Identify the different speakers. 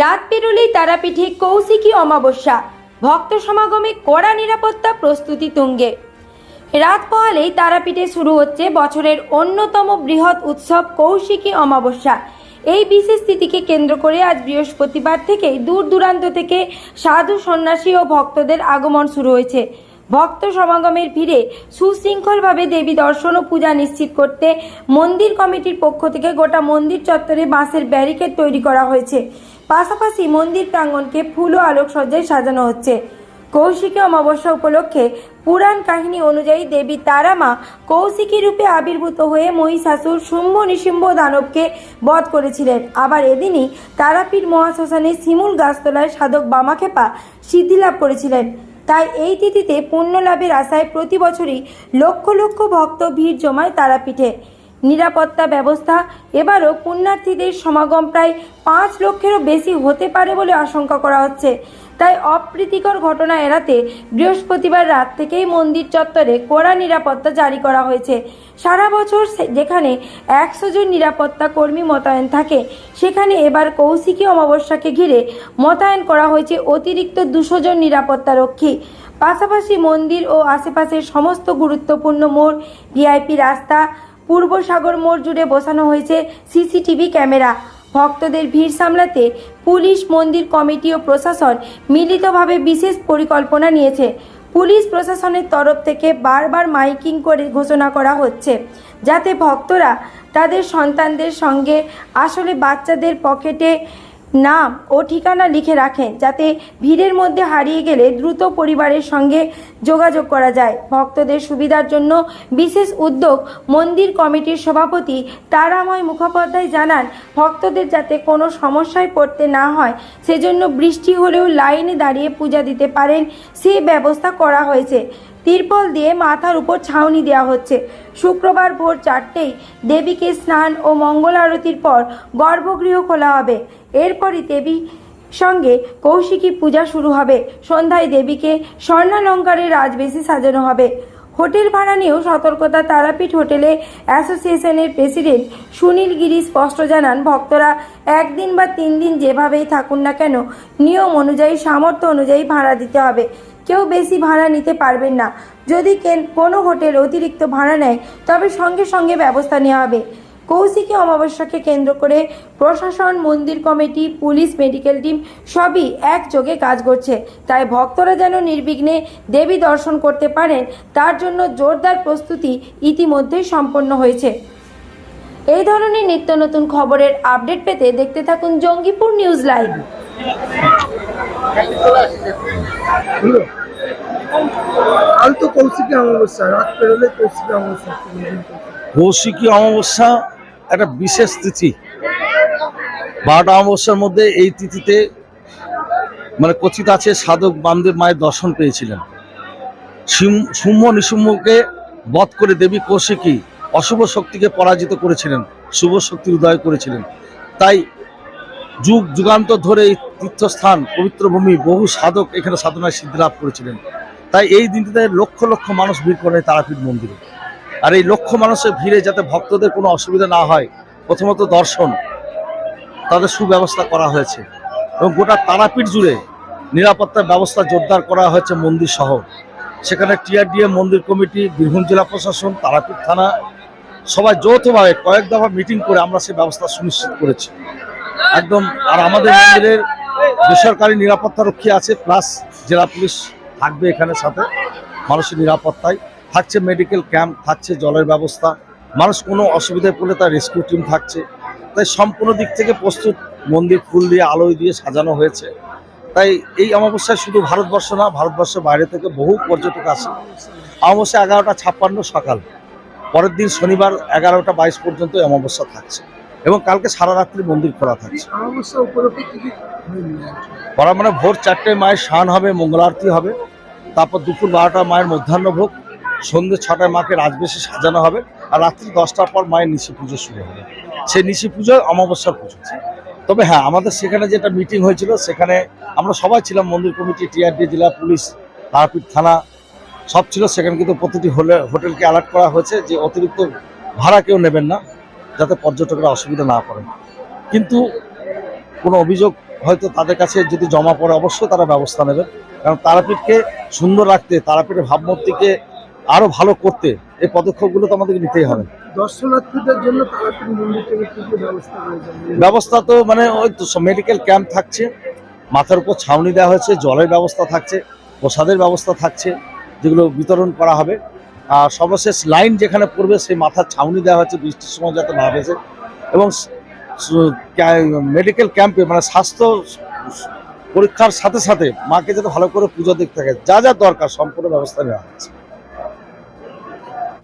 Speaker 1: রাত পেরোলেই তারাপীঠে কৌশিকী অমাবস্যা। ভক্ত সমাগমে কড়া নিরাপত্তা প্রস্তুতি তুঙ্গে। রাত পোহালেই তারাপীঠে শুরু হচ্ছে বছরের অন্যতম বৃহৎ উৎসব কৌশিকী অমাবস্যা। এই বিশেষ তিথিকে কেন্দ্র করে আজ বৃহস্পতিবার থেকেই দূর দূরান্ত থেকে সাধু সন্ন্যাসী ও ভক্তদের আগমন শুরু হয়েছে। ভক্ত সমাগমের ভিড়ে সুশৃঙ্খলভাবে দেবী দর্শন ও পূজা নিশ্চিত করতে মন্দির কমিটির পক্ষ থেকে গোটা মন্দির চত্বরে বাঁশের ব্যারিকেড তৈরি করা হয়েছে। পাশাপাশি মন্দির প্রাঙ্গণকে ফুল ও আলোকসজ্জায় সাজানো হচ্ছে। কৌশিকী অমাবস্যা উপলক্ষে পুরাণ কাহিনী অনুযায়ী দেবী তারামা কৌশিকী রূপে আবির্ভূত হয়ে মহিষাসুর শুম্ভ নিশুম্ভ দানবকে বধ করেছিলেন। আবার এদিনই তারাপীঠ মহাশ্মশানে শিমুল গাছতলায় সাধক বামাখেপা সিদ্ধি লাভ করেছিলেন। তাই এই তিথিতে পুণ্য লাভের আশায় প্রতি বছরই লক্ষ লক্ষ ভক্ত ভিড় জমায় তারাপীঠে। নিরাপত্তা ব্যবস্থা, এবারও পুণ্যার্থীদের সমাগম প্রায় পাঁচ লক্ষেরও বেশি হতে পারে বলে আশঙ্কা করা হচ্ছে। তাই অপ্রীতিকর ঘটনা এড়াতে বৃহস্পতিবার রাত থেকেই মন্দির চত্বরে কড়া নিরাপত্তা জারি করা হয়েছে। সারা বছর যেখানে একশো জন নিরাপত্তা কর্মী মোতায়েন থাকে, সেখানে এবার কৌশিকী অমাবস্যাকে ঘিরে মোতায়েন করা হয়েছে অতিরিক্ত দুশো জন নিরাপত্তা রক্ষী। পাশাপাশি মন্দির ও আশেপাশের সমস্ত গুরুত্বপূর্ণ মোড়, ভিআইপি রাস্তা পূর্ব সাগর মোড় জুড়ে বসানো হয়েছে সিসিটিভি ক্যামেরা। ভক্তদের ভিড় সামলাতে পুলিশ, মন্দির কমিটি ও প্রশাসন মিলিতভাবে বিশেষ পরিকল্পনা নিয়েছে। পুলিশ প্রশাসনের তরফ থেকে বারবার মাইকিং করে ঘোষণা করা হচ্ছে, যাতে ভক্তরা তাদের সন্তানদের সঙ্গে আসলে বাচ্চাদের পকেটে নাম ও ঠিকানা লিখে রাখেন যাতে ভিড়ের মধ্যে হারিয়ে গেলে দ্রুত পরিবারের সঙ্গে যোগাযোগ করা যায়। ভক্তদের সুবিধার জন্য বিশেষ উদ্যোগ মন্দির কমিটির সভাপতি তারাময় মুখোপাধ্যায় জানান, ভক্তদের যাতে কোনো সমস্যায় পড়তে না হয়, সেজন্য বৃষ্টি হলেও লাইনে দাঁড়িয়ে পূজা দিতে পারেন সেই ব্যবস্থা করা হয়েছে। তিরপল দিয়ে মাথার উপর ছাউনি দেওয়া হচ্ছে। শুক্রবার ভোর চারটেই দেবীকে স্নান ও মঙ্গল আরতির পর গর্ভগৃহ খোলা হবে। এরপরই দেবী সঙ্গে কৌশিকী পূজা শুরু হবে। সন্ধ্যায় দেবীকে স্বর্ণালঙ্কারে রাজবেশী সাজানো হবে। হোটেল ভাড়া নিয়েও সতর্কতা তারাপীঠ হোটেলে অ্যাসোসিয়েশনের প্রেসিডেন্ট সুনীল গিরি স্পষ্ট জানান, ভক্তরা একদিন বা তিন দিন যেভাবেই থাকুন না কেন, নিয়ম অনুযায়ী, সামর্থ্য অনুযায়ী ভাড়া দিতে হবে। কেউ বেশি ভাড়া নিতে পারবেন না। যদি কেন- হোটেল অতিরিক্ত ভাড়া নেয়, তবে সঙ্গে সঙ্গে ব্যবস্থা নেওয়া হবে। কৌশিকী অমাবস্যাকে কেন্দ্র করে প্রশাসন, মন্দির কমিটি, পুলিশ, মেডিকেল টিম সবই একযোগে কাজ করছে। তাই ভক্তরা যেন নির্বিঘ্নে দেবী দর্শন করতে পারেন, তার জন্য জোরদার প্রস্তুতি ইতিমধ্যেই সম্পন্ন হয়েছে। এই ধরনের নিত্য নতুন খবরের আপডেট পেতে দেখতে থাকুন জঙ্গিপুর নিউজ লাইভ।
Speaker 2: তো কৌশিকী অমাবস্যা কৌশিকী অমাবস্যা
Speaker 3: একটা বিশেষ তিথি। বারোটা অমাবস্যার মধ্যে এই তিথিতে মানে কথিত আছে, সাধক বামদেব মায়ের দর্শন পেয়েছিলেন। শুম্ভ নিশুম্ভকে বধ করে দেবী কৌশিকী অশুভ শক্তিকে পরাজিত করেছিলেন, শুভ শক্তির উদয় করেছিলেন। তাই যুগ যুগান্তর ধরে এই তীর্থস্থান, পবিত্র ভূমি, বহু সাধক এখানে সাধনায় সিদ্ধি লাভ করেছিলেন। তাই এই দিনটিতে লক্ষ লক্ষ মানুষ ভিড় করে তারাপীঠ মন্দিরে। আর এই লক্ষ মানুষের ভিড়ে যাতে ভক্তদের কোনো অসুবিধা না হয়, প্রথমত দর্শন, তাদের সুব্যবস্থা করা হয়েছে। এবং গোটা তারাপীঠ জুড়ে নিরাপত্তার ব্যবস্থা জোরদার করা হয়েছে মন্দির সহ। সেখানে টিআরডিএ মন্দির কমিটি, বীরভূম জেলা প্রশাসন, তারাপীঠ থানা, সবাই যৌথভাবে কয়েক দফা মিটিং করে আমরা সেই ব্যবস্থা সুনিশ্চিত করেছি। একদম, আর আমাদের মন্দিরের বেসরকারি নিরাপত্তা রক্ষী আছে প্লাস জেলা পুলিশ থাকবে এখানে সাথে, মানুষের নিরাপত্তায়। থাকছে মেডিকেল ক্যাম্প থাকছে জলের ব্যবস্থা। মানুষ কোনো অসুবিধায় পড়লে তার রেস্কিউ টিম থাকছে। তাই সম্পূর্ণ দিক থেকে প্রস্তুত, মন্দির ফুল দিয়ে, আলোয় দিয়ে সাজানো হয়েছে। তাই এই অমাবস্যায় শুধু ভারতবর্ষ না, ভারতবর্ষের বাইরে থেকে বহু পর্যটক আসে। অমাবস্যা এগারোটা ছাপ্পান্ন সকাল। পরের দিন শনিবার এগারোটা বাইশ পর্যন্ত অমাবস্যা থাকছে। এবং কালকে সারা রাত্রি মন্দির খোলা থাকছে। করা মানে ভোর চারটেয় মায়ের স্নান হবে মঙ্গলারতি হবে তারপর দুপুর বারোটা মায়ের মধ্যাহ্ন ভোগ সন্ধ্যে ছটায় মাকে রাজবেশে সাজানো হবে আর রাত্রি দশটার পর মায়ের নিশি পুজো শুরু হবে। সেই নিশি পুজো অমাবস্যার পুজো তবে হ্যাঁ আমাদের সেখানে যেটা মিটিং হয়েছিল সেখানে আমরা সবাই ছিলাম মন্দির কমিটি টিআরডি জেলা পুলিশ তারাপীঠ থানা সব ছিল। সেখানে কিন্তু প্রতিটি হলে হোটেলকে অ্যালার্ট করা হয়েছে যে অতিরিক্ত ভাড়া কেউ নেবেন না। যাতে পর্যটকরা অসুবিধা না করেন কিন্তু কোনো অভিযোগ হয়তো তাদের কাছে যদি জমা পড়ে অবশ্যই তারা ব্যবস্থা নেবেন কারণ তারাপীঠকে সুন্দর রাখতে তারাপীঠের ভাবমূর্তিকে আরও ভালো করতে এই পদক্ষেপগুলো তো আমাদেরকে নিতেই হবে।
Speaker 2: দর্শনার্থীদের জন্য ব্যবস্থা
Speaker 3: তো মানে ওই তো মেডিকেল ক্যাম্প থাকছে মাথার উপর ছাউনি দেওয়া হয়েছে জলের ব্যবস্থা থাকছে প্রসাদের ব্যবস্থা থাকছে যেগুলো বিতরণ করা হবে। সর্বশেষ লাইন যেখানে পড়বে, সেই মাথার ছাউনি দেওয়া হচ্ছে বৃষ্টির সময় যাতে না ভেসে। এবং মেডিকেল ক্যাম্পে মানে স্বাস্থ্য পরীক্ষার সাথে সাথে মাকে যাতে ভালো করে পুজো দেখতে থাকে। যা যা দরকার, সম্পূর্ণ ব্যবস্থা নেওয়া হচ্ছে